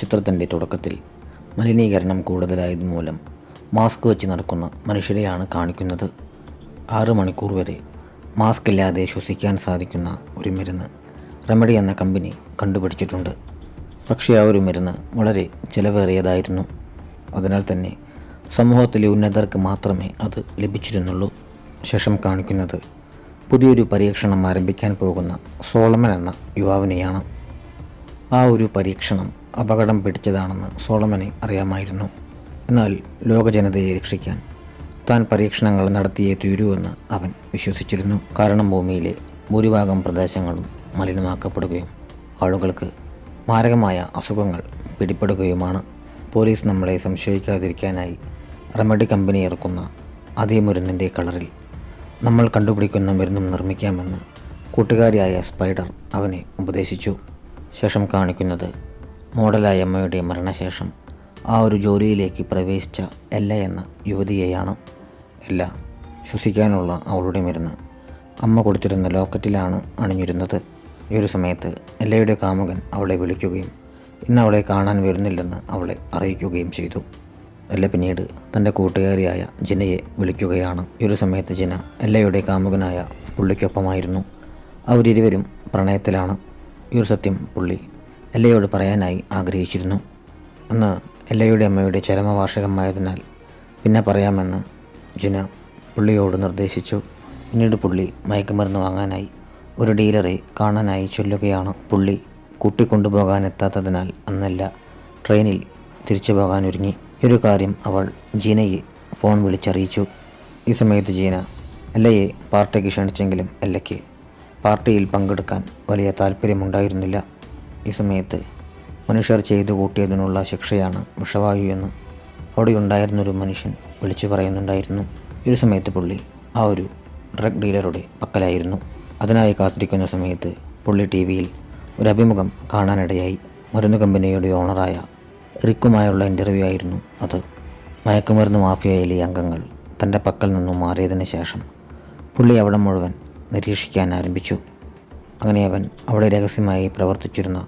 ചിത്രത്തിന്റെ തുടക്കത്തിൽ മലിനീകരണം കൂടുതലായത് മൂലം മാസ്ക് വെച്ച് നടക്കുന്ന മനുഷ്യരെയാണ് കാണിക്കുന്നത്. ആറ് മണിക്കൂർ വരെ മാസ്ക് ഇല്ലാതെ ശ്വസിക്കാൻ സാധിക്കുന്ന ഒരു മരുന്ന് റെമഡി എന്ന കമ്പനി കണ്ടുപിടിച്ചിട്ടുണ്ട്. പക്ഷേ ആ ഒരു മരുന്ന് വളരെ ചിലവേറിയതായിരുന്നു. അതിനാൽ തന്നെ സമൂഹത്തിലെ ഉന്നതർക്ക് മാത്രമേ അത് ലഭിച്ചിരുന്നുള്ളൂ. ശേഷം കാണിക്കുന്നത് പുതിയൊരു പരീക്ഷണം ആരംഭിക്കാൻ പോകുന്ന സോളമൻ എന്ന യുവാവിനെയാണ്. ആ ഒരു പരീക്ഷണം അപകടം പിടിച്ചതാണെന്ന് സോളമനെ അറിയാമായിരുന്നു. എന്നാൽ ലോകജനതയെ രക്ഷിക്കാൻ താൻ പരീക്ഷണങ്ങൾ നടത്തിയേ തീരുവെന്ന് അവൻ വിശ്വസിച്ചിരുന്നു. കാരണം ഭൂമിയിലെ ഭൂരിഭാഗം പ്രദേശങ്ങളും മലിനമാക്കപ്പെടുകയും ആളുകൾക്ക് മാരകമായ അസുഖങ്ങൾ പിടിപ്പെടുകയുമാണ് പോലീസ് നമ്മളെ സംശയിക്കാതിരിക്കാനായി റെമഡി കമ്പനി ഇറക്കുന്ന അതേ മരുന്നിന്റെ കളറിൽ നമ്മൾ കണ്ടുപിടിക്കുന്ന മരുന്നും നിർമ്മിക്കാമെന്ന് കൂട്ടുകാരിയായ സ്പൈഡർ അവനെ ഉപദേശിച്ചു. ശേഷം കാണിക്കുന്നത് മോഡലായ അമ്മയുടെ മരണശേഷം ആ ഒരു ജോലിയിലേക്ക് പ്രവേശിച്ച എല്ല എന്ന യുവതിയെയാണ് എല്ല ശ്വസിക്കാനുള്ള അവളുടെ മരുന്ന്. അമ്മ കൊടുത്തിരുന്ന ലോക്കറ്റിലാണ് അണിഞ്ഞിരുന്നത്. ഈ ഒരു സമയത്ത് എല്ലയുടെ കാമുകൻ അവളെ വിളിക്കുകയും ഇന്ന് അവളെ കാണാൻ വരുന്നില്ലെന്ന് അവളെ അറിയിക്കുകയും ചെയ്തു. എല്ല പിന്നീട് തന്റെ കൂട്ടുകാരിയായ ജിനയെ വിളിക്കുകയാണ്. ഈ ഒരു സമയത്ത് ജിന എല്ലയുടെ കാമുകനായ പുള്ളിക്കൊപ്പമായിരുന്നു. അവരിരുവരും പ്രണയത്തിലാണ്. ഈ ഒരു സത്യം പുള്ളി എല്ലയോട് പറയാനായി ആഗ്രഹിച്ചിരുന്നു. അന്ന് എല്ലയുടെ അമ്മയുടെ ചരമവാർഷികമായതിനാൽ പിന്നെ പറയാമെന്ന് ജിന പുള്ളിയോട് നിർദ്ദേശിച്ചു. പിന്നീട് പുള്ളി മയക്കുമരുന്ന് വാങ്ങാനായി ഒരു ഡീലറെ കാണാനായി ചൊല്ലുകയാണ് പുള്ളി. കൂട്ടിക്കൊണ്ടുപോകാനെത്താത്തതിനാൽ അന്നല്ല ട്രെയിനിൽ തിരിച്ചു പോകാനൊരുങ്ങി. ഒരു കാര്യം അവൾ ജീനയെ ഫോൺ വിളിച്ചറിയിച്ചു. ഈ സമയത്ത് ജീന എല്ലയെ പാർട്ടിക്ക് ക്ഷണിച്ചെങ്കിലും എല്ലയ്ക്ക് പാർട്ടിയിൽ പങ്കെടുക്കാൻ വലിയ താല്പര്യമുണ്ടായിരുന്നില്ല. ഈ സമയത്ത് മനുഷ്യർ ചെയ്തു കൂട്ടിയതിനുള്ള ശിക്ഷയാണ് വിഷവായു എന്ന് അവിടെ ഉണ്ടായിരുന്നൊരു മനുഷ്യൻ വിളിച്ചു പറയുന്നുണ്ടായിരുന്നു. ഒരു സമയത്ത് പുള്ളി ആ ഒരു ഡ്രഗ് ഡീലറുടെ പക്കലായിരുന്നു. അതിനായി കാത്തിരിക്കുന്ന സമയത്ത് പുള്ളി ടി വിയിൽ ഒരു അഭിമുഖം കാണാനിടയായി. മരുന്ന് കമ്പനിയുടെ ഓണറായ റിക്കുമായുള്ള ഇന്റർവ്യൂ ആയിരുന്നു അത്. മയക്കുമരുന്ന് മാഫിയയിലെ അംഗങ്ങൾ തന്റെ പക്കൽ നിന്നും മാറിയതിന് ശേഷം പുള്ളി അവിടെ മുഴുവൻ നിരീക്ഷിക്കാൻ ആരംഭിച്ചു. അങ്ങനെ അവൻ അവിടെ രഹസ്യമായി പ്രവർത്തിച്ചിരുന്ന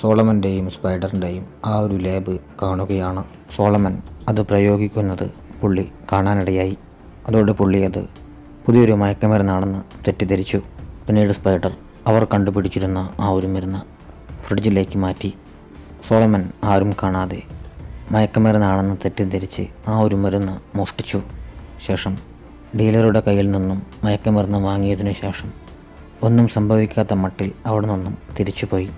സോളമന്റെയും സ്പൈഡറിന്റെയും ആ ഒരു ലാബ് കാണുകയാണ്. സോളമൻ അത് പ്രയോഗിക്കുന്നത് പുള്ളി കാണാനിടയായി. അതോടെ പുള്ളി അത് പുതിയൊരു മയക്കമരുന്നാണെന്ന് തെറ്റിദ്ധരിച്ചു. പിന്നീട് സ്പൈഡർ അവർ കണ്ടുപിടിച്ചിരുന്ന ആ ഒരു മരുന്ന് ഫ്രിഡ്ജിലേക്ക് മാറ്റി. സോളമൻ ആരും കാണാതെ മയക്കമരുന്നാണെന്ന് തെറ്റിദ്ധരിച്ച് ആ ഒരു മരുന്ന് മോഷ്ടിച്ചു. ശേഷം ഡീലറുടെ കയ്യിൽ നിന്നും മയക്കമരുന്ന് വാങ്ങിയതിനു ശേഷം ഒന്നും സംഭവിക്കാത്ത മട്ടിൽ അവിടെ നിന്നും തിരിച്ചുപോയി.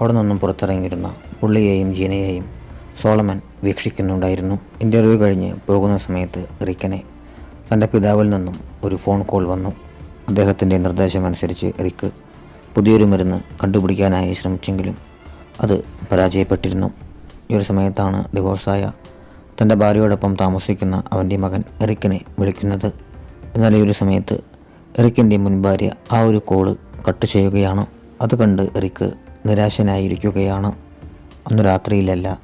അവിടെ നിന്നും പുറത്തിറങ്ങിയിരുന്ന പുള്ളിയെയും ജീനയെയും സോളമൻ വീക്ഷിക്കുന്നുണ്ടായിരുന്നു. ഇന്റർവ്യൂ കഴിഞ്ഞ് പോകുന്ന സമയത്ത് റിക്കനെ തന്റെ പിതാവിൽ നിന്നും ഒരു ഫോൺ കോൾ വന്നു. അദ്ദേഹത്തിന്റെ നിർദ്ദേശമനുസരിച്ച് റിക്ക് പുതിയൊരു മരുന്ന് കണ്ടുപിടിക്കാനായി ശ്രമിച്ചെങ്കിലും അത് പരാജയപ്പെട്ടിരുന്നു. ഈ ഒരു സമയത്താണ് ഡിവോഴ്സായ തന്റെ ഭാര്യയോടൊപ്പം താമസിക്കുന്ന അവന്റെ മകൻ എറിക്കിനെ വിളിക്കുന്നത്. എന്നാൽ ഈ ഒരു സമയത്ത് എറിക്കിന്റെ മുൻ ഭാര്യ ആ ഒരു കോൾ കട്ട് ചെയ്യുകയാണ്. അത് കണ്ട് എറിക്ക് നിരാശനായിരിക്കുകയാണ്. അന്ന് രാത്രിയിലല്ല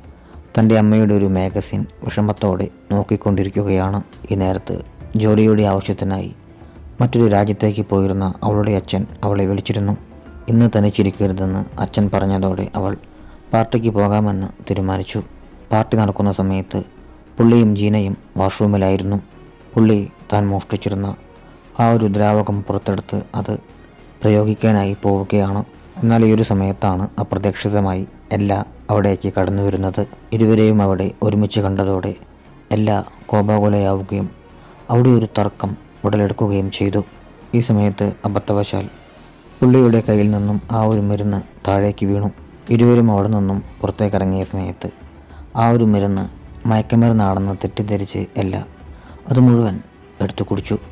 തന്റെ അമ്മയുടെ ഒരു മാഗസിൻ വിഷമത്തോടെ നോക്കിക്കൊണ്ടിരിക്കുകയാണ്. ഈ നേരത്ത് ജോലിയുടെ ആവശ്യത്തിനായി മറ്റൊരു രാജ്യത്തേക്ക് പോയിരുന്ന അവളുടെ അച്ഛൻ അവളെ വിളിച്ചിരുന്നു. ഇന്ന് തനിച്ചിരിക്കരുതെന്ന് അച്ഛൻ പറഞ്ഞതോടെ അവൾ പാർട്ടിക്ക് പോകാമെന്ന് തീരുമാനിച്ചു. പാർട്ടി നടക്കുന്ന സമയത്ത് പുള്ളിയും ജീനയും വാഷ്റൂമിലായിരുന്നു. പുള്ളി താൻ മോഷ്ടിച്ചിരുന്ന ആ ഒരു ദ്രാവകം പുറത്തെടുത്ത് അത് പ്രയോഗിക്കാനായി പോവുകയാണ്. എന്നാൽ ഈ ഒരു സമയത്താണ് അപ്രതീക്ഷിതമായി എല്ലാ അവിടേക്ക് കടന്നു വരുന്നത്. ഇരുവരെയും അവിടെ ഒരുമിച്ച് കണ്ടതോടെ എല്ലാ കോപാകുലയാവുകയും അവിടെ ഒരു തർക്കം ഉടലെടുക്കുകയും ചെയ്തു. ഈ സമയത്ത് അബദ്ധവശാൽ പുള്ളിയുടെ കയ്യിൽ നിന്നും ആ ഒരു മരുന്ന് താഴേക്ക് വീണു. ഇരുവരും അവിടെ നിന്നും പുറത്തേക്ക് ഇറങ്ങിയ സമയത്ത് ആ ഒരു മരുന്ന് മയക്കമരുന്നാണെന്ന് തെറ്റിദ്ധരിച്ച് എല്ലാ അത് മുഴുവൻ എടുത്തു കുടിച്ചു.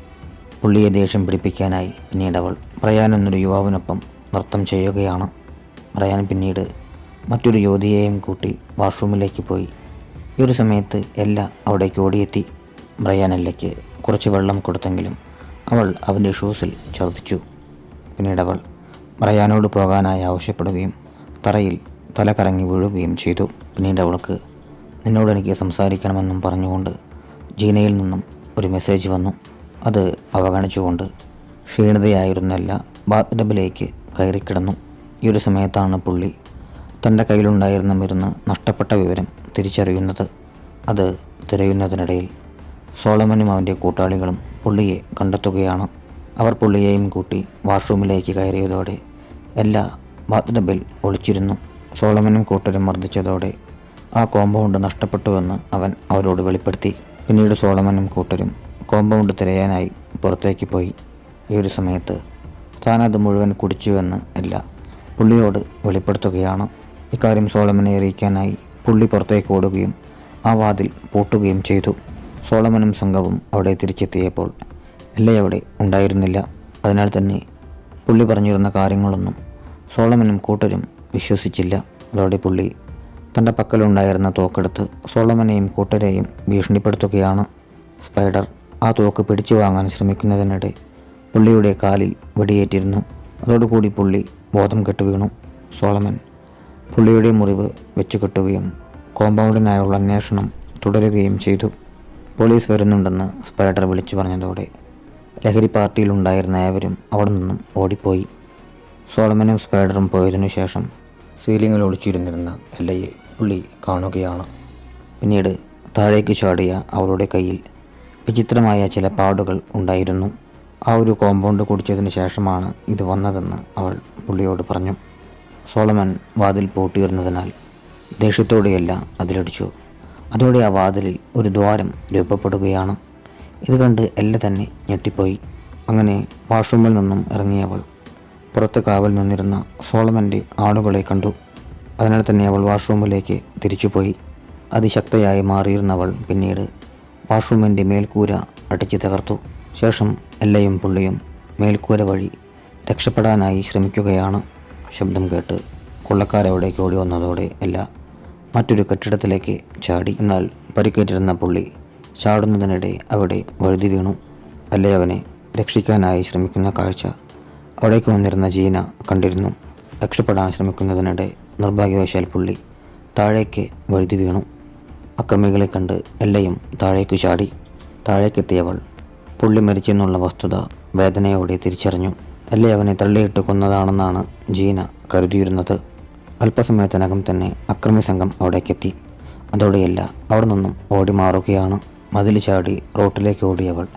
പുള്ളിയെ ദേഷ്യം പിടിപ്പിക്കാനായി പിന്നീട് അവൾ പ്രയാൻ എന്നൊരു യുവാവിനൊപ്പം നൃത്തം ചെയ്യുകയാണ്. പ്രയാൻ പിന്നീട് മറ്റൊരു യുവതിയെയും കൂട്ടി വാഷ്റൂമിലേക്ക് പോയി. ഈ ഒരു സമയത്ത് എല്ല അവിടേക്ക് ഓടിയെത്തി. ബ്രയാൻ എല്ലയ്ക്ക് കുറച്ച് വെള്ളം കൊടുത്തെങ്കിലും അവൾ അവന്റെ ഷൂസിൽ ഛർദ്ദിച്ചു. പിന്നീട് അവൾ ബ്രയാനോട് പോകാനായി ആവശ്യപ്പെടുകയും തറയിൽ തലകറങ്ങി വീഴുകയും ചെയ്തു. പിന്നീട് അവൾക്ക് നിന്നോട് എനിക്ക് സംസാരിക്കണമെന്നും പറഞ്ഞുകൊണ്ട് ജീനയിൽ നിന്നും ഒരു മെസ്സേജ് വന്നു. അത് അവഗണിച്ചുകൊണ്ട് ക്ഷീണിതയായിരുന്നല്ല ബാത്ടബിലേക്ക് കയറിക്കിടന്നു. ഈ ഒരു സമയത്താണ് പുള്ളി തന്റെ കയ്യിലുണ്ടായിരുന്ന മരുന്ന് നഷ്ടപ്പെട്ട വിവരം തിരിച്ചറിയുന്നത്. അത് തിരയുന്നതിനിടയിൽ സോളമനും അവന്റെ കൂട്ടാളികളും പുള്ളിയെ കണ്ടെത്തുകയാണ്. അവർ പുള്ളിയെയും കൂട്ടി വാഷ്റൂമിലേക്ക് കയറിയതോടെ എല്ലാ ബാത്ടബിൽ ഒളിച്ചിരുന്നു. സോളമനും കൂട്ടരും മർദ്ദിച്ചതോടെ ആ കോമ്പൗണ്ട് നഷ്ടപ്പെട്ടുവെന്ന് അവൻ അവരോട് വെളിപ്പെടുത്തി. പിന്നീട് സോളമനും കൂട്ടരും കോമ്പൗണ്ട് തിരയാനായി പുറത്തേക്ക് പോയി. ഈ ഒരു സമയത്ത് താനത് മുഴുവൻ കുടിച്ചുവെന്ന് അല്ല പുള്ളിയോട് വെളിപ്പെടുത്തുകയാണ്. ഇക്കാര്യം സോളമനെ അറിയിക്കാനായി പുള്ളി പുറത്തേക്ക് ഓടുകയും ആ വാതിൽ പൂട്ടുകയും ചെയ്തു. സോളമനും സംഘവും അവിടെ തിരിച്ചെത്തിയപ്പോൾ എല്ലാം അവിടെ ഉണ്ടായിരുന്നില്ല. അതിനാൽ തന്നെ പുള്ളി പറഞ്ഞിരുന്ന കാര്യങ്ങളൊന്നും സോളമനും കൂട്ടരും വിശ്വസിച്ചില്ല. അതോടെ പുള്ളി തന്റെ പക്കലുണ്ടായിരുന്ന തോക്കെടുത്ത് സോളമനെയും കൂട്ടരെയും ഭീഷണിപ്പെടുത്തുകയാണ്. സ്പൈഡർ ആ തോക്ക് പിടിച്ചു വാങ്ങാൻ ശ്രമിക്കുന്നതിനിടെ പുള്ളിയുടെ കാലിൽ വെടിയേറ്റിരുന്നു. അതോടുകൂടി പുള്ളി ബോധം കെട്ടു വീണു. സോളമൻ പുള്ളിയുടെ മുറിവ് വെച്ചു കെട്ടുകയും കോമ്പൗണ്ടിനായുള്ള അന്വേഷണം തുടരുകയും ചെയ്തു. പോലീസ് വരുന്നുണ്ടെന്ന് സ്പൈഡർ വിളിച്ചു പറഞ്ഞതോടെ ലഹരി പാർട്ടിയിലുണ്ടായിരുന്ന ഏവരും അവിടെ നിന്നും ഓടിപ്പോയി. സോളമനും സ്പൈഡറും പോയതിനു ശേഷം സീലിങ്ങിൽ ഒളിച്ചിരുന്നിരുന്ന എല്ലയെ പുള്ളി കാണുകയാണ്. പിന്നീട് താഴേക്ക് ചാടിയ അവളുടെ കയ്യിൽ വിചിത്രമായ ചില പാടുകൾ ഉണ്ടായിരുന്നു. ആ ഒരു കോമ്പൗണ്ട് കുടിച്ചതിന് ശേഷമാണ് ഇത് വന്നതെന്ന് അവൾ പുള്ളിയോട് പറഞ്ഞു. സോളമൻ വാതിൽ പൂട്ടിയിരുന്നതിനാൽ ദേഷ്യത്തോടെയല്ല അതിലടിച്ചു. അതോടെ ആ വാതിലിൽ ഒരു ദ്വാരം രൂപപ്പെടുകയാണ്. ഇത് കണ്ട് എല്ല തന്നെ ഞെട്ടിപ്പോയി. അങ്ങനെ വാഷ്റൂമിൽ നിന്നും ഇറങ്ങിയവൾ പുറത്ത് കാവൽ നിന്നിരുന്ന സോളമന്റെ ആളുകളെ കണ്ടു. അതിനാൽ തന്നെ അവൾ വാഷ്റൂമിലേക്ക് തിരിച്ചുപോയി. അതിശക്തയായി മാറിയിരുന്നവൾ പിന്നീട് വാഷ്റൂമിന്റെ മേൽക്കൂര അടിച്ചു തകർത്തു. ശേഷം എല്ലയും പുള്ളിയും മേൽക്കൂര വഴി രക്ഷപ്പെടാനായി ശ്രമിക്കുകയാണ് ശബ്ദം കേട്ട്. കൊള്ളക്കാരവിടേക്ക് ഓടി വന്നതോടെ എല്ല മറ്റൊരു കെട്ടിടത്തിലേക്ക് ചാടി. എന്നാൽ പരിക്കേറ്റിരുന്ന പുള്ളി ചാടുന്നതിനിടെ അവിടെ വഴുതി വീണു. അല്ലയവനെ രക്ഷിക്കാനായി ശ്രമിക്കുന്ന കാഴ്ച അവിടേക്ക് വന്നിരുന്ന ജീന കണ്ടിരുന്നു. രക്ഷപ്പെടാൻ ശ്രമിക്കുന്നതിനിടെ നിർഭാഗ്യവശാൽ പുള്ളി താഴേക്ക് വഴുതി വീണു. അക്രമികളെ കണ്ട് എല്ലയും താഴേക്കു ചാടി താഴേക്കെത്തിയവൾ പുള്ളി മരിച്ചെന്നുള്ള വസ്തുത വേദനയോടെ തിരിച്ചറിഞ്ഞു. എല്ല അവനെ തള്ളിയിട്ട് കൊന്നതാണെന്നാണ് ജീന കരുതിയിരുന്നത്. അല്പസമയത്തിനകം തന്നെ അക്രമി സംഘം അവിടേക്കെത്തി. അതോടെയല്ല അവിടെ നിന്നും ഓടി മാറുകയാണ്. മതിൽ ചാടി റോട്ടിലേക്ക് ഓടിയവൾ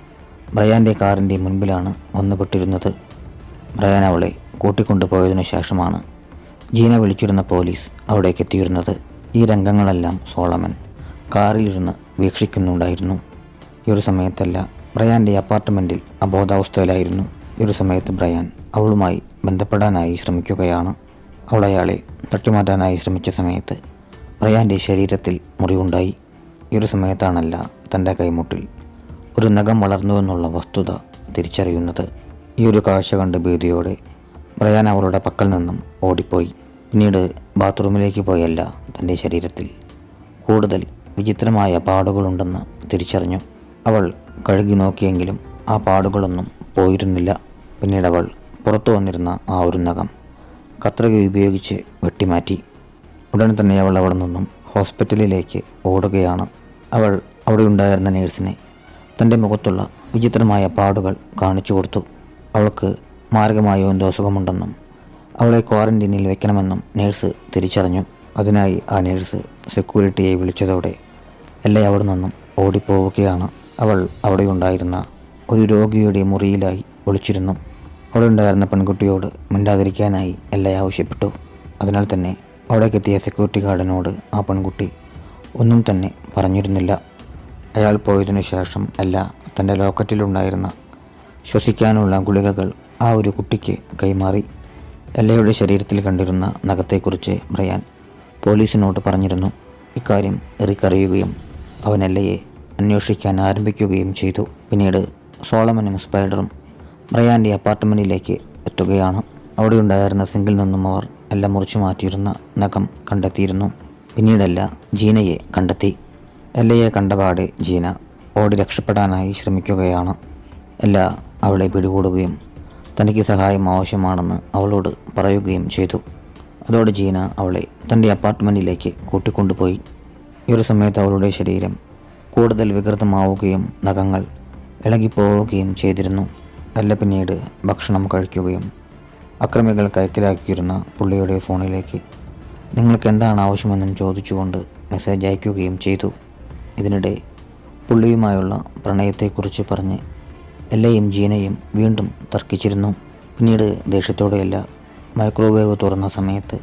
ബ്രയാന്റെ കാറിന്റെ മുൻപിലാണ് വന്നുപെട്ടിരുന്നത്. ബ്രയാൻ അവളെ കൂട്ടിക്കൊണ്ടുപോയതിനു ശേഷമാണ് ജീന വിളിച്ചിരുന്ന പോലീസ് അവിടേക്ക് എത്തിയിരുന്നത് ഈ രംഗങ്ങളെല്ലാം സോളമൻ കാറിലിരുന്ന് വീക്ഷിക്കുന്നുണ്ടായിരുന്നു. ഈ ഒരു സമയത്തല്ല ബ്രയാന്റെ അപ്പാർട്ട്മെന്റിൽ അബോധാവസ്ഥയിലായിരുന്നു. ഈ ഒരു സമയത്ത് ബ്രയാൻ അവളുമായി ബന്ധപ്പെടാനായി ശ്രമിക്കുകയാണ്. അവൾ അയാളെ തട്ടിമാറ്റാനായി ശ്രമിച്ച സമയത്ത് ബ്രയാന്റെ ശരീരത്തിൽ മുറിവുണ്ടായി. ഈ ഒരു സമയത്താണല്ല തന്റെ കൈമുട്ടിൽ ഒരു നഖം വളർന്നുവെന്നുള്ള വസ്തുത തിരിച്ചറിയുന്നത്. ഈ ഒരു കാഴ്ച കണ്ട് ഭീതിയോടെ ബ്രയാൻ അവളുടെ പക്കൽ നിന്നും ഓടിപ്പോയി. പിന്നീട് ബാത്റൂമിലേക്ക് പോയല്ല തന്റെ ശരീരത്തിൽ. കൂടുതൽ വിചിത്രമായ പാടുകളുണ്ടെന്ന് തിരിച്ചറിഞ്ഞു. അവൾ കഴുകി നോക്കിയെങ്കിലും ആ പാടുകളൊന്നും പോയിരുന്നില്ല. പിന്നീട് അവൾ പുറത്തു വന്നിരുന്ന ആ ഒരു നഖം കത്രിക ഉപയോഗിച്ച് വെട്ടിമാറ്റി. ഉടൻ തന്നെ അവൾ അവിടെ നിന്നും ഹോസ്പിറ്റലിലേക്ക് ഓടുകയാണ്. അവൾ അവിടെ ഉണ്ടായിരുന്ന നേഴ്സിനെ തന്റെ മുഖത്തുള്ള വിചിത്രമായ പാടുകൾ കാണിച്ചു കൊടുത്തു. അവൾക്ക് മാരകമായ എന്തോ അസുഖമുണ്ടെന്നും അവളെ ക്വാറന്റീനിൽ വെക്കണമെന്നും നേഴ്സ് തിരിച്ചറിഞ്ഞു. അതിനായി ആ നേഴ്സ് സെക്യൂരിറ്റിയെ വിളിച്ചതോടെ എല്ലാം അവിടെ നിന്നും ഓടിപ്പോവുകയാണ്. അവൾ അവിടെ ഉണ്ടായിരുന്ന ഒരു രോഗിയുടെ മുറിയിലായി ഒളിച്ചിരുന്നു. അവിടെ ഉണ്ടായിരുന്ന പെൺകുട്ടിയോട് മിണ്ടാതിരിക്കാനായി എല്ലാം ആവശ്യപ്പെട്ടു. അതിനാൽ തന്നെ അവിടേക്കെത്തിയ സെക്യൂരിറ്റി ഗാർഡിനോട് ആ പെൺകുട്ടി ഒന്നും തന്നെ പറഞ്ഞിരുന്നില്ല. അയാൾ പോയതിനു ശേഷം എല്ല തന്റെ ലോക്കറ്റിലുണ്ടായിരുന്ന ശ്വസിക്കാനുള്ള ഗുളികകൾ ആ ഒരു കുട്ടിക്ക് കൈമാറി. എല്ലയുടെ ശരീരത്തിൽ കണ്ടിരുന്ന നഖത്തെക്കുറിച്ച് ബ്രയാൻ പോലീസിനോട് പറഞ്ഞിരുന്നു. ഇക്കാര്യം എറിക്കറിയുകയും അവൻ എല്ലയെ അന്വേഷിക്കാൻ ആരംഭിക്കുകയും ചെയ്തു. പിന്നീട് സോളമനും സ്പൈഡറും ബ്രയാന്റെ അപ്പാർട്ട്മെന്റിലേക്ക് എത്തുകയാണ്. അവിടെയുണ്ടായിരുന്ന സിങ്കിൽ നിന്നും അവർ എല്ലാം മുറിച്ചു മാറ്റിയിരുന്ന നഖം കണ്ടെത്തിയിരുന്നു. പിന്നീടല്ല ജീനയെ കണ്ടെത്തി. എല്ലയെ കണ്ടപാടെ ജീന ഓടി രക്ഷപ്പെടാനായി ശ്രമിക്കുകയാണ്. എല്ല അവളെ പിടികൂടുകയും തനിക്ക് സഹായം ആവശ്യമാണെന്ന് അവളോട് പറയുകയും ചെയ്തു. അതോടെ ജീന അവളെ തന്റെ അപ്പാർട്ട്മെന്റിലേക്ക് കൂട്ടിക്കൊണ്ടുപോയി. ഈ ഒരു സമയത്ത് അവളുടെ ശരീരം കൂടുതൽ വികൃതമാവുകയും നഖങ്ങൾ ഇളകിപ്പോവുകയും ചെയ്തിരുന്നു. അല്ല പിന്നീട് ഭക്ഷണം കഴിക്കുകയും അക്രമികൾ കൈക്കലാക്കിയിരുന്ന പുള്ളിയുടെ ഫോണിലേക്ക് നിങ്ങൾക്ക് എന്താണ് ആവശ്യമെന്നും ചോദിച്ചുകൊണ്ട് മെസ്സേജ് അയക്കുകയും ചെയ്തു. ഇതിനിടെ പുള്ളിയുമായുള്ള പ്രണയത്തെക്കുറിച്ച് പറഞ്ഞ് എല്ലയും ജീനയും വീണ്ടും തർക്കിച്ചിരുന്നു. പിന്നീട് ദേഷ്യത്തോടെയല്ല മൈക്രോവേവ് തുറന്ന സമയത്ത്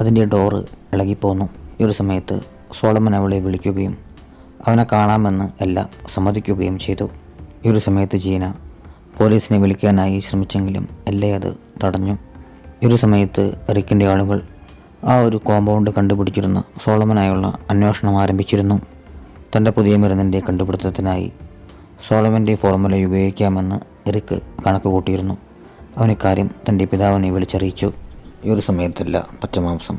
അതിന്റെ ഡോറ് ഇളകിപ്പോന്നു. ഈ ഒരു സമയത്ത് സോളമൻ അവളെ വിളിക്കുകയും അവനെ കാണാമെന്ന് എല്ലാം സമ്മതിക്കുകയും ചെയ്തു. ഈ ഒരു സമയത്ത് ജീന പോലീസിനെ വിളിക്കാനായി ശ്രമിച്ചെങ്കിലും എല്ലേ അത് തടഞ്ഞു. ഈ ഒരു സമയത്ത് റിക്കിന്റെ ആളുകൾ ആ ഒരു കോമ്പൗണ്ട് കണ്ടുപിടിച്ചിരുന്ന സോളമനായുള്ള അന്വേഷണം ആരംഭിച്ചിരുന്നു. തന്റെ പുതിയ മരുന്നിന്റെ കണ്ടുപിടുത്തത്തിനായി സോളമന്റെ ഫോർമുല ഉപയോഗിക്കാമെന്ന് എറിക്ക് കണക്ക് കൂട്ടിയിരുന്നു അവൻ ഇക്കാര്യം തന്റെ പിതാവിനെ വിളിച്ചറിയിച്ചു. ഈ ഒരു സമയത്തല്ല പച്ചമാംസം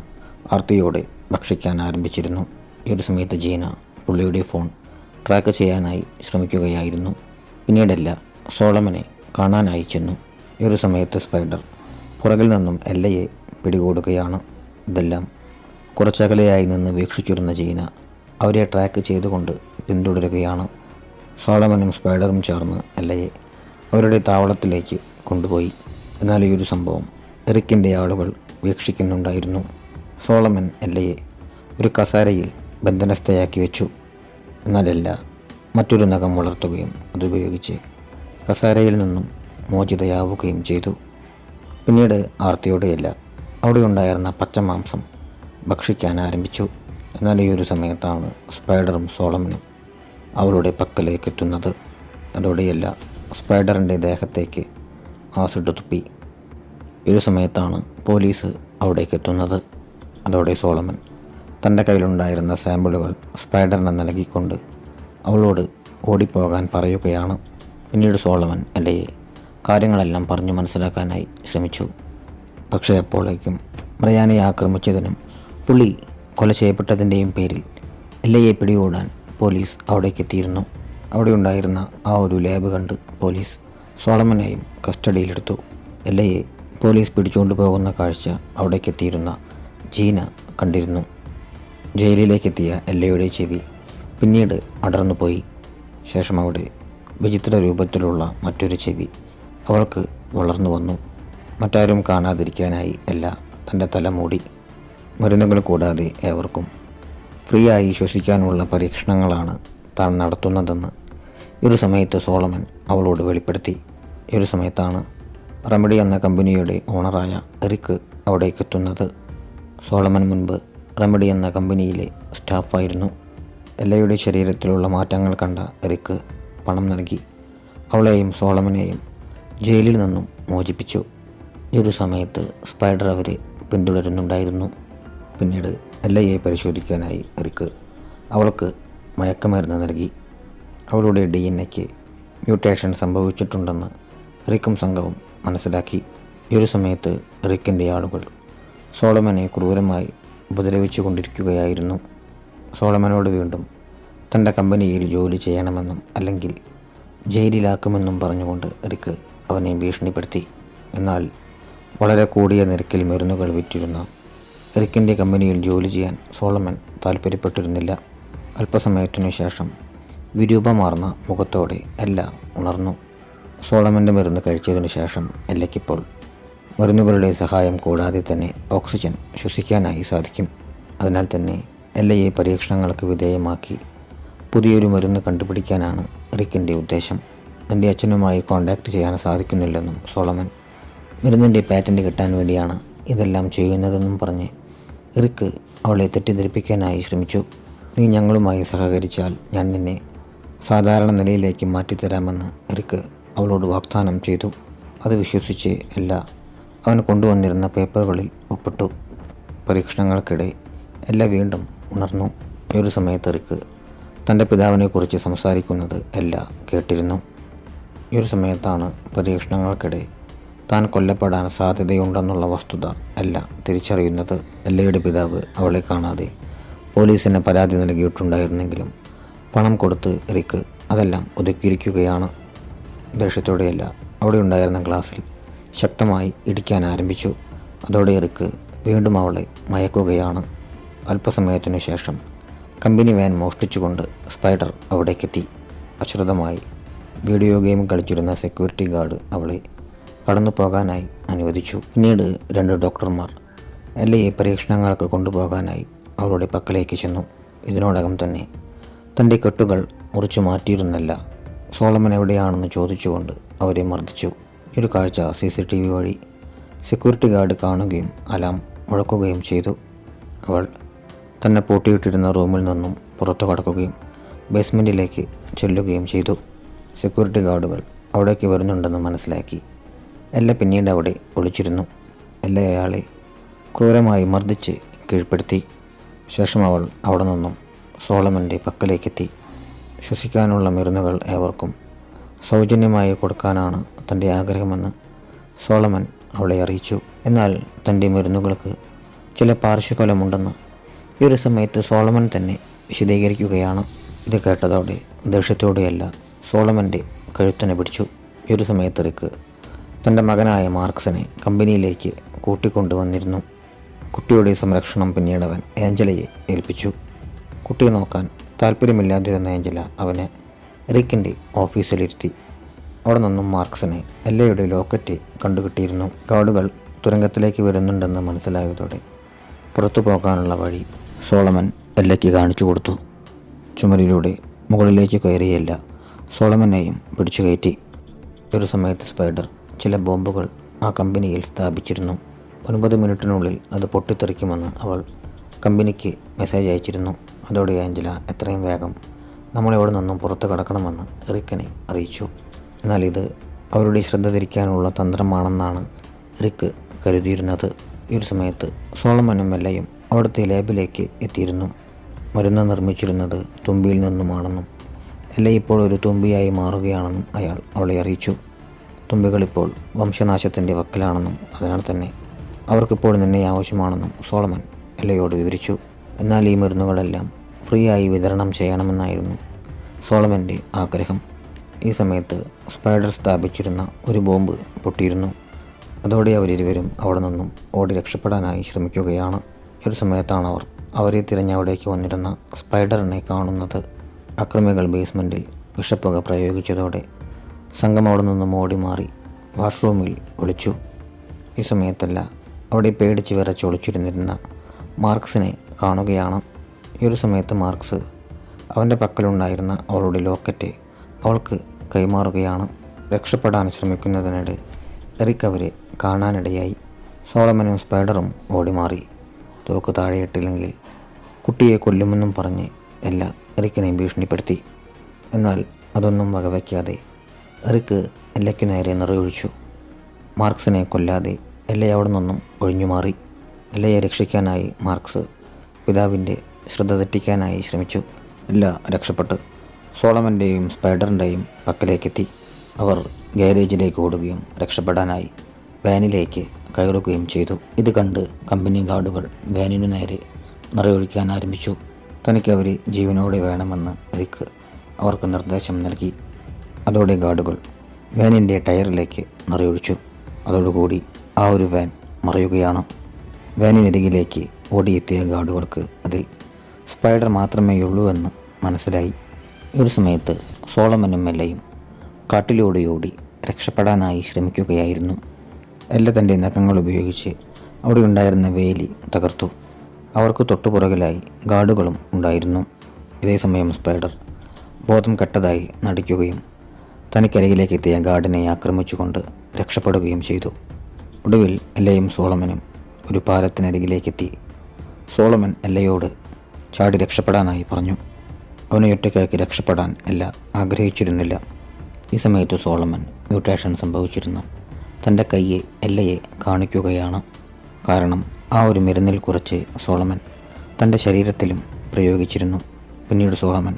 ആർത്തിയോടെ ഭക്ഷിക്കാൻ ആരംഭിച്ചിരുന്നു. ഈ ഒരു സമയത്ത് ജീന പുള്ളിയുടെ ഫോൺ ട്രാക്ക് ചെയ്യാനായി ശ്രമിക്കുകയായിരുന്നു. പിന്നീടല്ല സോളമനെ കാണാനായി ചെന്നു. ഈ ഒരു സമയത്ത് സ്പൈഡർ പുറകിൽ നിന്നും എല്ലയെ പിടികൂടുകയാണ്. ഇതെല്ലാം കുറച്ചകലെയായി നിന്ന് വീക്ഷിച്ചിരുന്ന ജീന അവരെ ട്രാക്ക് ചെയ്തുകൊണ്ട് പിന്തുടരുകയാണ്. സോളമനും സ്പൈഡറും ചേർന്ന് എല്ലയെ അവരുടെ താവളത്തിലേക്ക് കൊണ്ടുപോയി. എന്നാൽ ഈ ഒരു സംഭവം എറിക്കിന്റെ ആളുകൾ വീക്ഷിക്കുന്നുണ്ടായിരുന്നു. സോളമൻ എല്ലയെ ഒരു കസാരയിൽ ബന്ധനസ്ഥയാക്കി വെച്ചു. എന്നാലല്ല മറ്റൊരു നഖം വളർത്തുകയും അതുപയോഗിച്ച് കസാരയിൽ നിന്നും മോചിതയാവുകയും ചെയ്തു. പിന്നീട് ആർത്തിയോടെയല്ല അവിടെ ഉണ്ടായിരുന്ന പച്ചമാംസം ഭക്ഷിക്കാൻ ആരംഭിച്ചു. എന്നാൽ ഈ ഒരു സമയത്താണ് സ്പൈഡറും സോളമനും അവളുടെ പക്കലേക്ക് എത്തുന്നത്. അതോടെയല്ല സ്പൈഡറിന്റെ ദേഹത്തേക്ക് ആസിഡ് തുപ്പി. ഒരു സമയത്താണ് പോലീസ് അവിടേക്ക് എത്തുന്നത്. അതോടെ സോളമൻ തന്റെ കയ്യിലുണ്ടായിരുന്ന സാമ്പിളുകൾ സ്പൈഡറിന് നൽകിക്കൊണ്ട് അവളോട് ഓടിപ്പോകാൻ പറയുകയാണ്. പിന്നീട് സോളമൻ അല്ലയെ കാര്യങ്ങളെല്ലാം പറഞ്ഞു മനസ്സിലാക്കാനായി ശ്രമിച്ചു. പക്ഷേ അപ്പോഴേക്കും ബ്രയാനെ ആക്രമിച്ചതിനും പുള്ളി കൊല ചെയ്യപ്പെട്ടതിന്റെയും പേരിൽ എല്ലയെ പിടികൂടാൻ പോലീസ് അവിടേക്ക് എത്തിയിരുന്നു അവിടെ ഉണ്ടായിരുന്ന ആ ഒരു ലാബ് കണ്ട് പോലീസ് സോളമനെയും കസ്റ്റഡിയിലെടുത്തു. എല്ലയെ പോലീസ് പിടിച്ചുകൊണ്ട് പോകുന്ന കാഴ്ച അവിടേക്ക് എത്തിയിരുന്ന ജീന കണ്ടിരുന്നു. ജയിലിലേക്കെത്തിയ എല്ലയുടെ ചെവി പിന്നീട് അടർന്നു പോയി. ശേഷം അവിടെ വിചിത്ര രൂപത്തിലുള്ള മറ്റൊരു ചെവി അവൾക്ക് വളർന്നു വന്നു. മറ്റാരും കാണാതിരിക്കാനായി എല്ല തന്റെ തല മൂടി. മരുന്നുകൾ കൂടാതെ ഏവർക്കും ഫ്രീ ആയി ശ്വസിക്കാനുള്ള പരീക്ഷണങ്ങളാണ് താൻ നടത്തുന്നതെന്ന് ഒരു സമയത്ത് സോളമൻ അവളോട് വെളിപ്പെടുത്തി. ഒരു സമയത്താണ് റെമഡി എന്ന കമ്പനിയുടെ ഓണറായ എറിക്ക് അവിടേക്കെത്തുന്നത്. സോളമൻ മുൻപ് റെമഡി എന്ന കമ്പനിയിലെ സ്റ്റാഫായിരുന്നു. എല്ലയുടെ ശരീരത്തിലുള്ള മാറ്റങ്ങൾ കണ്ട എറിക്ക് പണം നൽകി. അവളെയും സോളമനെയും ജയിലിൽ നിന്നും മോചിപ്പിച്ചു. ഈ ഒരു സമയത്ത് സ്പൈഡർ അവരെ പിന്തുടരുന്നുണ്ടായിരുന്നു. പിന്നീട് എല്ലയെ പരിശോധിക്കാനായി എറിക്ക് അവൾക്ക് മയക്കമരുന്ന് നൽകി. അവളുടെ ഡി എൻ എക്ക് മ്യൂട്ടേഷൻ സംഭവിച്ചിട്ടുണ്ടെന്ന് റിക്കും സംഘവും മനസ്സിലാക്കി. ഈ ഒരു സമയത്ത് റിക്കിന്റെ ആളുകൾ സോളമനെ ക്രൂരമായി ഉപദ്രവിച്ചു കൊണ്ടിരിക്കുകയായിരുന്നു സോളമനോട് വീണ്ടും തന്റെ കമ്പനിയിൽ ജോലി ചെയ്യണമെന്നും അല്ലെങ്കിൽ ജയിലിലാക്കുമെന്നും പറഞ്ഞുകൊണ്ട് റിക്ക് അവനെ ഭീഷണിപ്പെടുത്തി. എന്നാൽ വളരെ കൂടിയ നിരക്കിൽ മരുന്നുകൾ വിറ്റിരുന്ന റിക്കിന്റെ കമ്പനിയിൽ ജോലി ചെയ്യാൻ സോളമൻ താല്പര്യപ്പെട്ടിരുന്നില്ല അല്പസമയത്തിനു ശേഷം വിരൂപമാർന്ന മുഖത്തോടെ എല്ല ഉണർന്നു. സോളമന്റെ മരുന്ന് കഴിച്ചതിനു ശേഷം എല്ലയ്ക്കിപ്പോൾ മരുന്നുകളുടെ സഹായം കൂടാതെ തന്നെ ഓക്സിജൻ ശ്വസിക്കാനായി സാധിക്കും. അതിനാൽ തന്നെ എല്ലയെ പരീക്ഷണങ്ങൾക്ക് വിധേയമാക്കി പുതിയൊരു മരുന്ന് കണ്ടുപിടിക്കാനാണ് റിക്കിന്റെ ഉദ്ദേശം. എന്റെ അച്ഛനുമായി കോണ്ടാക്ട് ചെയ്യാൻ സാധിക്കുന്നില്ലെന്നും സോളമൻ മരുന്നിന്റെ പാറ്റന്റ് കിട്ടാൻ വേണ്ടിയാണ് ഇതെല്ലാം ചെയ്യുന്നതെന്നും പറഞ്ഞ് റിക്ക് അവളെ തെറ്റിദ്ധരിപ്പിക്കാനായി ശ്രമിച്ചു. നീ ഞങ്ങളുമായി സഹകരിച്ചാൽ ഞാൻ നിന്നെ സാധാരണ നിലയിലേക്ക് മാറ്റിത്തരാമെന്ന് റിക്ക് അവളോട് വാഗ്ദാനം ചെയ്തു. അത് വിശ്വസിച്ച് എല്ലാ അവൻ കൊണ്ടുവന്നിരുന്ന പേപ്പറുകളിൽ ഒപ്പിട്ടു പരീക്ഷണങ്ങൾക്കിടെ എല്ലാം വീണ്ടും ഉണർന്നു. ഒരു സമയത്തെറിക്ക് തന്റെ പിതാവിനെക്കുറിച്ച് സംസാരിക്കുന്നത് എല്ലാ കേട്ടിരുന്നു. ഈ ഒരു സമയത്താണ് പരീക്ഷണങ്ങൾക്കിടെ താൻ കൊല്ലപ്പെടാൻ സാധ്യതയുണ്ടെന്നുള്ള വസ്തുത അല്ല തിരിച്ചറിയുന്നത്. എല്ലയുടെ പിതാവ് അവളെ കാണാതെ പോലീസിന് പരാതി നൽകിയിട്ടുണ്ടായിരുന്നെങ്കിലും പണം കൊടുത്ത് റിക്ക് അതെല്ലാം ഒതുക്കിയിരിക്കുകയാണ്. ദേഷ്യത്തോടെയല്ല അവിടെ ഉണ്ടായിരുന്ന ഗ്ലാസ്സിൽ ശക്തമായി ഇടിക്കാൻ ആരംഭിച്ചു. അതോടെ റിക്ക് വീണ്ടും അവളെ മയക്കുകയാണ്. അല്പസമയത്തിനു ശേഷം കമ്പനി വാൻ മോഷ്ടിച്ചുകൊണ്ട് സ്പൈഡർ അവിടേക്കെത്തി. അശ്രദ്ധമായി വീഡിയോ ഗെയിം കളിച്ചിരുന്ന സെക്യൂരിറ്റി ഗാർഡ് അവളെ കടന്നു പോകാനായി അനുവദിച്ചു. പിന്നീട് രണ്ട് ഡോക്ടർമാർ എല്ലയെ പരീക്ഷണങ്ങൾക്ക് കൊണ്ടുപോകാനായി അവളുടെ പക്കലേക്ക് ചെന്നു. ഇതിനോടകം തന്നെ തന്റെ കെട്ടുകൾ മുറിച്ചു മാറ്റിയിരുന്നല്ല. സോളമൻ എവിടെയാണെന്ന് ചോദിച്ചുകൊണ്ട് അവരെ മർദ്ദിച്ചു. ഒരു കാഴ്ച സി സി ടി വി വഴി സെക്യൂരിറ്റി ഗാർഡ് കാണുകയും അലാം മുഴക്കുകയും ചെയ്തു. അവൾ തന്നെ പൂട്ടിയിട്ടിരുന്ന റൂമിൽ നിന്നും പുറത്തു കടക്കുകയും ബേസ്മെന്റിലേക്ക് ചെല്ലുകയും ചെയ്തു. സെക്യൂരിറ്റി ഗാർഡുകൾ അവിടേക്ക് വരുന്നുണ്ടെന്ന് മനസ്സിലാക്കി. എല്ല പിന്നീട് അവിടെ ഒളിച്ചിരുന്നു. എല്ല അയാളെ ക്രൂരമായി മർദ്ദിച്ച് കീഴ്പ്പെടുത്തി. ശേഷം അവൾ അവിടെ നിന്നും സോളമന്റെ പക്കലേക്കെത്തി. ശ്വസിക്കാനുള്ള മരുന്നുകൾ ഏവർക്കും സൗജന്യമായി കൊടുക്കാനാണ് തന്റെ ആഗ്രഹമെന്ന് സോളമൻ അവളെ അറിയിച്ചു. എന്നാൽ തന്റെ മരുന്നുകൾക്ക് ചില പാർശ്വഫലമുണ്ടെന്ന് ഈ ഒരു സമയത്ത് സോളമൻ തന്നെ വിശദീകരിക്കുകയാണ്. ഇത് കേട്ടതോടെ ദേഷ്യത്തോടെയല്ല സോളമന്റെ കഴുത്തനെ പിടിച്ചു. ഈ ഒരു സമയത്ത് റിക്ക് തന്റെ മകനായ മാർക്സിനെ കമ്പനിയിലേക്ക് കൂട്ടിക്കൊണ്ടുവന്നിരുന്നു. കുട്ടിയുടെ സംരക്ഷണം പിന്നീട് അവൻ ഏഞ്ചലയെ ഏൽപ്പിച്ചു. കുട്ടിയെ നോക്കാൻ താല്പര്യമില്ലാതിരുന്ന ഏഞ്ചല അവനെ റിക്കിന്റെ ഓഫീസിലിരുത്തി. അവിടെ നിന്നും മാർക്സിനെ എല്ലയുടെ ലോക്കറ്റ് കണ്ടുകിട്ടിയിരുന്നു. ഗാർഡുകൾ തുരങ്കത്തിലേക്ക് വരുന്നുണ്ടെന്ന് മനസ്സിലായതോടെ പുറത്തു പോകാനുള്ള വഴി സോളമൻ എല്ലയ്ക്ക് കാണിച്ചു കൊടുത്തു. ചുമരിലൂടെ മുകളിലേക്ക് കയറിയല്ല സോളമനെയും പിടിച്ചു കയറ്റി. ഒരു സമയത്ത് സ്പൈഡർ ചില ബോംബുകൾ ആ കമ്പനിയിൽ സ്ഥാപിച്ചിരുന്നു. ഒൻപത് മിനിറ്റിനുള്ളിൽ അത് പൊട്ടിത്തെറിക്കുമെന്ന് അവൾ കമ്പനിക്ക് മെസ്സേജ് അയച്ചിരുന്നു. അതോടെ ആഞ്ചല എത്രയും വേഗം നമ്മളെവിടെ നിന്നും പുറത്ത് കടക്കണമെന്ന് റിക്കനെ അറിയിച്ചു. എന്നാൽ ഇത് അവരുടെ ശ്രദ്ധ തിരിക്കാനുള്ള തന്ത്രമാണെന്നാണ് റിക്ക് കരുതിയിരുന്നത്. ഈ ഒരു സമയത്ത് സോളമനും എല്ലയും അവിടുത്തെ ലാബിലേക്ക് എത്തിയിരുന്നു. മരുന്ന് നിർമ്മിച്ചിരുന്നത് തുമ്പിയിൽ നിന്നുമാണെന്നും എല്ല ഇപ്പോൾ ഒരു തുമ്പിയായി മാറുകയാണെന്നും അയാൾ അവളെ അറിയിച്ചു. തുമ്പികളിപ്പോൾ വംശനാശത്തിന്റെ വക്കിലാണെന്നും അതിനാൽ തന്നെ അവർക്കിപ്പോൾ നിന്നെ ആവശ്യമാണെന്നും സോളമൻ എല്ലയോട് വിവരിച്ചു. എന്നാൽ ഈ മരുന്നുകളെല്ലാം ഫ്രീ ആയി വിതരണം ചെയ്യണമെന്നായിരുന്നു സോളമന്റെ ആഗ്രഹം. ഈ സമയത്ത് സ്പൈഡർ സ്ഥാപിച്ചിരുന്ന ഒരു ബോംബ് പൊട്ടിയിരുന്നു. അതോടെ അവരിരുവരും അവിടെ നിന്നും ഓടി രക്ഷപ്പെടാനായി ശ്രമിക്കുകയാണ്. ഒരു സമയത്താണ് അവർ അവരെ തിരഞ്ഞ് അവിടേക്ക് വന്നിരുന്ന സ്പൈഡറിനെ കാണുന്നത്. അക്രമികൾ ബേസ്മെന്റിൽ വിഷപ്പുക പ്രയോഗിച്ചതോടെ സംഘം അവിടെ നിന്നും ഓടി മാറി വാഷ്റൂമിൽ ഒളിച്ചു. ഈ സമയത്തല്ല അവിടെ പേടിച്ച് വിറച്ച് ഒളിച്ചിരുന്നിരുന്ന മാർക്സിനെ കാണുകയാണ്. ഈ ഒരു സമയത്ത് മാർക്സ് അവന്റെ പക്കലുണ്ടായിരുന്ന അവളുടെ ലോക്കറ്റ് അവൾക്ക് കൈമാറുകയാണ്. രക്ഷപ്പെടാൻ ശ്രമിക്കുന്നതിനിടെ എറിക് അവരെ കാണാനിടയായി. സോളമനും സ്പൈഡറും ഓടിമാറി. തോക്ക് താഴെയിട്ടില്ലെങ്കിൽ കുട്ടിയെ കൊല്ലുമെന്നും പറഞ്ഞ് എല്ലാ എറിക്കിനെ ഭീഷണിപ്പെടുത്തി. എന്നാൽ അതൊന്നും വകവയ്ക്കാതെ എറിക്ക് എല്ലയ്ക്ക് നേരെ നിറയൊഴിച്ചു. മാർക്സിനെ കൊല്ലാതെ എല്ല അവിടെ നിന്നും ഒഴിഞ്ഞു മാറി എല്ലയെ രക്ഷിക്കാനായി മാർക്സ് പിതാവിന്റെ ശ്രദ്ധ തെറ്റിക്കാനായി ശ്രമിച്ചു. എല്ല രക്ഷപ്പെട്ട്. സോളമന്റെയും സ്പൈഡറിന്റെയും പക്കലേക്കെത്തി. അവർ ഗാരേജിലേക്ക് ഓടുകയും രക്ഷപ്പെടാനായി വാനിലേക്ക് കയറുകയും ചെയ്തു. ഇത് കണ്ട് കമ്പനി ഗാർഡുകൾ വാനിനു നേരെ നിറയൊഴിക്കാൻ ആരംഭിച്ചു. തനിക്ക് അവരെ ജീവനോടെ വേണമെന്ന് റിക്ക് അവർക്ക് നിർദ്ദേശം നൽകി. അതോടെ ഗാർഡുകൾ വാനിന്റെ ടയറിലേക്ക് നിറയൊഴിച്ചു. അതോടുകൂടി ആ ഒരു വാൻ മറയുകയാണ്. വാനിനരികിലേക്ക് ഓടിയെത്തിയ ഗാർഡുകൾക്ക് അതിൽ സ്പൈഡർ മാത്രമേയുള്ളൂ എന്ന് മനസ്സിലായി. ഒരു സമയത്ത് സോളമനും മെല്ലയും കാട്ടിലൂടെ ഓടി രക്ഷപ്പെടാനായി ശ്രമിക്കുകയായിരുന്നു. എല്ല തന്റെ നഖങ്ങൾ ഉപയോഗിച്ച് അവിടെ ഉണ്ടായിരുന്ന വേലി തകർത്തു. അവർക്ക് തൊട്ടുപുറകിലായി ഗാർഡുകളും ഉണ്ടായിരുന്നു. ഇതേസമയം സ്പൈഡർ ബോധം കെട്ടതായി നടിക്കുകയും തനിക്കരികിലേക്ക് എത്തിയ ഗാർഡിനെ ആക്രമിച്ചുകൊണ്ട് രക്ഷപ്പെടുകയും ചെയ്തു. ഒടുവിൽ എല്ലയും സോളമനും ഒരു പാലത്തിനരികിലേക്കെത്തി. സോളമൻ എല്ലയോട് ചാടി രക്ഷപ്പെടാനായി പറഞ്ഞു. അവനെ ഒറ്റയ്ക്കാക്കി രക്ഷപ്പെടാൻ അല്ല ആഗ്രഹിച്ചിരുന്നില്ല. ഈ സമയത്ത് സോളമൻ മ്യൂട്ടേഷൻ സംഭവിച്ചിരുന്നു. തന്റെ കയ്യെ എല്ലയെ കാണിക്കുകയാണ്. കാരണം ആ ഒരു മരുന്നിൽ കുറച്ച് സോളമൻ തന്റെ ശരീരത്തിലും പ്രയോഗിച്ചിരുന്നു. പിന്നീട് സോളമൻ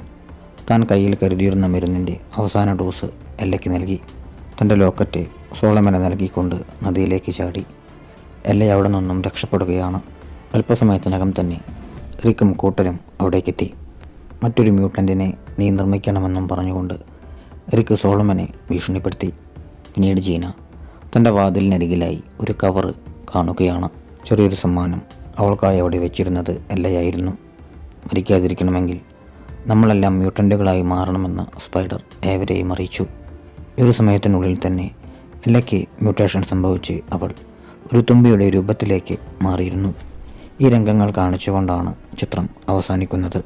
താൻ കയ്യിൽ കരുതിയിരുന്ന മരുന്നിന്റെ അവസാന ഡോസ് എല്ലയ്ക്ക് നൽകി. തന്റെ ലോക്കറ്റ് സോളമനെ നൽകിക്കൊണ്ട് നദിയിലേക്ക് ചാടി. എല്ല അവിടെ നിന്നും രക്ഷപ്പെടുകയാണ്. അല്പസമയത്തിനകം തന്നെ റിക്കും കൂട്ടരും അവിടേക്കെത്തി. മറ്റൊരു മ്യൂട്ടന്റിനെ നീ നിർമ്മിക്കണമെന്നും പറഞ്ഞുകൊണ്ട് റിക്ക് സോളമനെ ഭീഷണിപ്പെടുത്തി. പിന്നീട് ജീന തന്റെ വാതിലിനരികിലായി ഒരു കവറ് കാണുകയാണ്. ചെറിയൊരു സമ്മാനം അവൾക്കായി അവിടെ വെച്ചിരുന്നത് എല്ലയായിരുന്നു. മരിക്കാതിരിക്കണമെങ്കിൽ നമ്മളെല്ലാം മ്യൂട്ടന്റുകളായി മാറണമെന്ന് സ്പൈഡർ ഏവരെയും അറിയിച്ചു. ഒരു സമയത്തിനുള്ളിൽ തന്നെ എല്ലയ്ക്ക് മ്യൂട്ടേഷൻ സംഭവിച്ച് അവൾ ഒരു തുമ്പിയുടെ രൂപത്തിലേക്ക് മാറിയിരുന്നു. ഈ രംഗങ്ങൾ കാണിച്ചുകൊണ്ടാണ് ചിത്രം അവസാനിക്കുന്നത്.